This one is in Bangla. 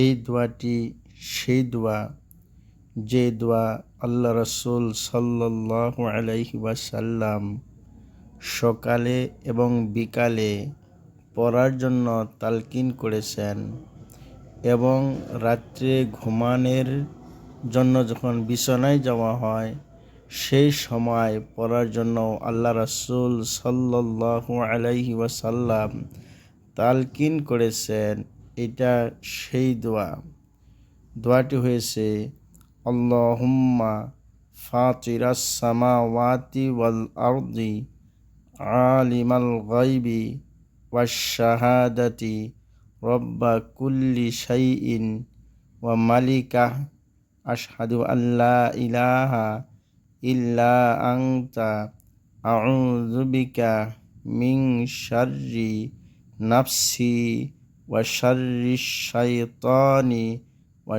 এই দোয়াটি সেই দোয়া যে দোয়া আল্লাহ রসুল সাল্লাহ আলাইহি ওয়াসাল্লাম সকালে এবং বিকালে পড়ার জন্য তালকিন করেছেন এবং রাত্রে ঘুমানোর জন্য যখন বিছানায় যাওয়া হয়, সেই সময় পড়ার জন্য আল্লাহ রসুল সাল্লাহ আলাইহি ওয়াসাল্লাম তালকিন করেছেন। এটা সেই দোয়া। দোয়াটি হয়েছে, আল্লাহুম্মা ফাতিরাস সামাওয়াতি ওয়াল আরদি আলিমাল গাইবি ওয়াশাহাদাতি রব্বা কুল্লি শাইইন ওয়া মালিকা আশহাদু আল্লা ইলাহা ইল্লা আংতা আউযু বিকা মিন শাররি নাফসি। ওয়া শাররি শাইতানি ওয়া